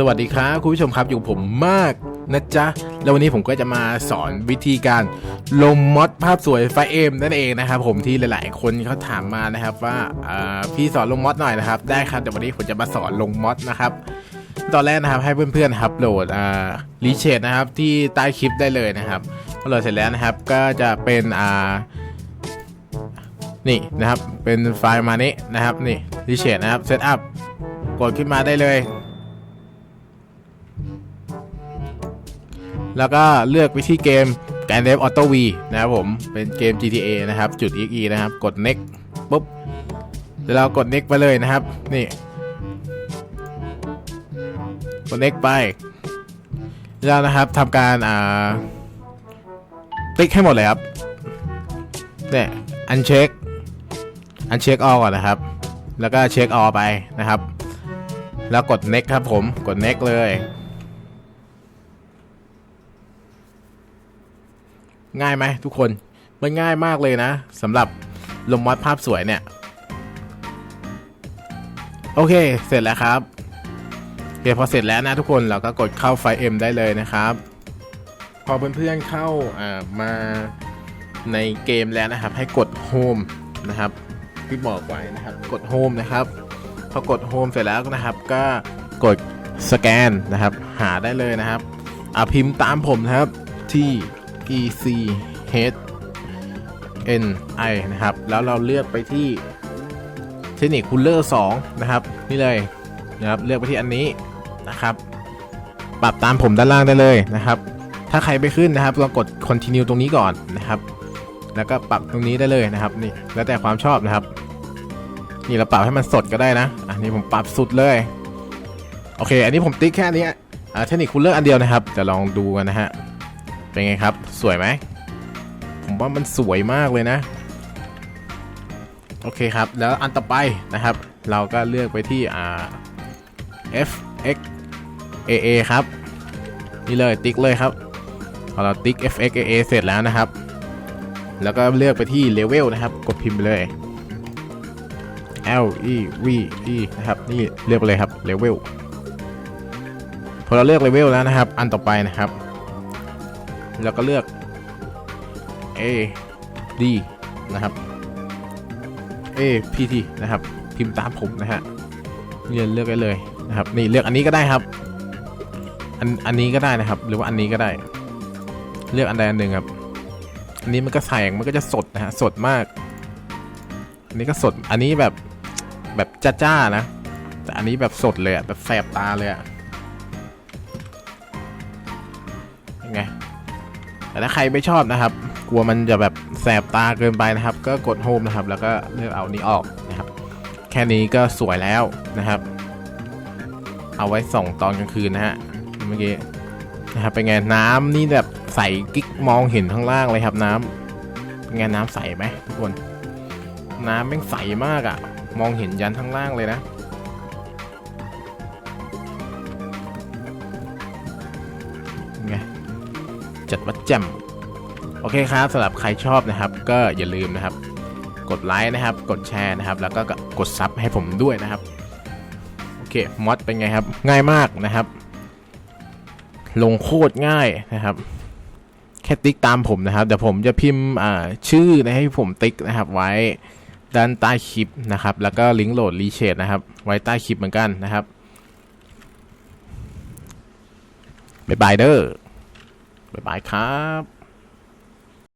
สวัสดีครับคุณผู้ชมครับอยู่ผมมากนะจ๊ะ แล้ววันนี้ผมก็จะมาสอนวิธีการลงมอดภาพสวยไฟเอ็มนั่นเองนะครับผมที่หลาย ๆ คนเขาถามมานะครับว่าพี่สอนลงมอดหน่อยนะครับ ได้ครับแต่วันนี้ผมจะมาสอนลงมอดนะครับ ตอนแรกนะครับให้เพื่อนๆครับโหลดรีเชดนะครับที่ใต้คลิปได้เลยนะครับพอโหลดเสร็จแล้วนะครับก็จะเป็นอ่านี่นะครับเป็นไฟล์มานี้นะครับนี่รีเชดนะครับเซตอัพกดขึ้นมาได้เลย แล้วก็เลือกวิธีเกม g ก n d e v Auto V นะครับผม เป็นเกม GTA นะครับ จุด XE นะครับ กด next ปุ๊บแล้วเรากด next ไปเลยนะครับ นี่ กด next ไป แล้วนะครับทำการ อ่า ติ๊กให้หมดเลยครับ เนี่ยอันเช็ค อันเช็คออก่อนนะครับ แล้วก็เช็คออไปนะครับ แล้วกด next ครับผม กด next เลย ง่ายไหมทุกคนมันง่ายมากเลยนะสำหรับลงมอดภาพสวยเนี่ย โอเค เสร็จแล้วครับโอเคพอเสร็จแล้วนะทุกคนเราก็กดเข้าไฟล์ M ได้เลยนะครับ พอเพื่อนๆเข้าอ่ามาในเกมแล้วนะครับ ให้กด Home นะครับที่บอกไว้นะครับ กด Home นะครับ พอกด Home เสร็จแล้วนะครับ ก็กดสแกนนะครับ หาได้เลยนะครับอ่าพิมพ์ตามผมนะครับที่ e c h n i นะครับ แล้วเราเลือกไปที่เทคนิคคูลเลอร์2นะครับ นี่เลยนะครับเลือกไปที่อันนี้นะครับ ปรับตามผมด้านล่างได้เลยนะครับ ถ้าใครไปขึ้นนะครับเรากด continue ตรงนี้ก่อนนะครับ แล้วก็ปรับตรงนี้ได้เลยนะครับนี่แล้วแต่ความชอบนะครับ นี่เราปรับให้มันสดก็ได้นะ อันนี้ผมปรับสุดเลยโอเค อันนี้ผมติ๊กแค่นี้เทคนิคคูลเลอร์อันเดียวนะครับจะลองดูกันนะฮะ เป็นไงครับ สวยไหมผมว่ามันสวยมากเลยนะ โอเคครับ แล้วอันต่อไปนะครับ เราก็เลือกไปที่อ่า f x a a ครับ นี่เลยติ๊กเลยครับ พอเราติ๊ก f x a a เสร็จแล้วนะครับ แล้วก็เลือกไปที่เลเวลนะครับ กดพิมพ์ไปเลย L E V E นะครับ นี่เลือกไปเลยครับเลเวลพอเราเลือกเลเวลแล้วนะครับ อันต่อไปนะครับ แล้วก็เลือก A D นะครับ A P T นะครับ พิมพ์ตามผมนะฮะเลือกเลือกได้เลยนะครับ นี่เลือกอันนี้ก็ได้ครับ อันอันนี้ก็ได้นะครับ หรือว่าอันนี้ก็ได้ เลือกอันใดอันหนึ่งครับ อันนี้มันก็แสงมันก็จะสดนะฮะสดมาก อันนี้ก็สดอันนี้แบบแบบจ้าๆนะ แต่อันนี้แบบสดเลยอะแบบแสบตาเลยอะยังไง แต่ถ้าใครไม่ชอบนะครับ กลัวมันจะแบบแสบตาเกินไปนะครับ ก็กดโฮมนะครับ แล้วก็เลือกเอานี้ออกนะครับ แค่นี้ก็สวยแล้วนะครับ เอาไว้ส่องตอนกลางคืนนะฮะเมื่อกี้นะครับเป็นไงน้ำนี่แบบใสกิ๊กมองเห็นข้างล่างเลยครับน้ำเป็นไงน้ำใสไหมทุกคน น้ำแม่งใสมากอะ่ะ มองเห็นยันข้างล่างเลยนะ จัดวัดแจ่มโอเคครับสำหรับใครชอบนะครับ ก็อย่าลืมนะครับ กดไลค์นะครับ กดแชร์นะครับ แล้วก็กดซับให้ผมด้วยนะครับโอเคมอดเป็นไงครับ ง่ายมากนะครับ ลงโคตรง่ายนะครับ แค่ติ๊กตามผมนะครับเดี๋ยวผมจะพิมพ์ชื่อนะให้ผมติ๊กนะครับ ไว้ด้านใต้คลิปนะครับ แล้วก็ลิงก์โหลดรีเชดนะครับ ไว้ใต้คลิปเหมือนกันนะครับบ๊ายบายเด้อ บ๊ายบายครับ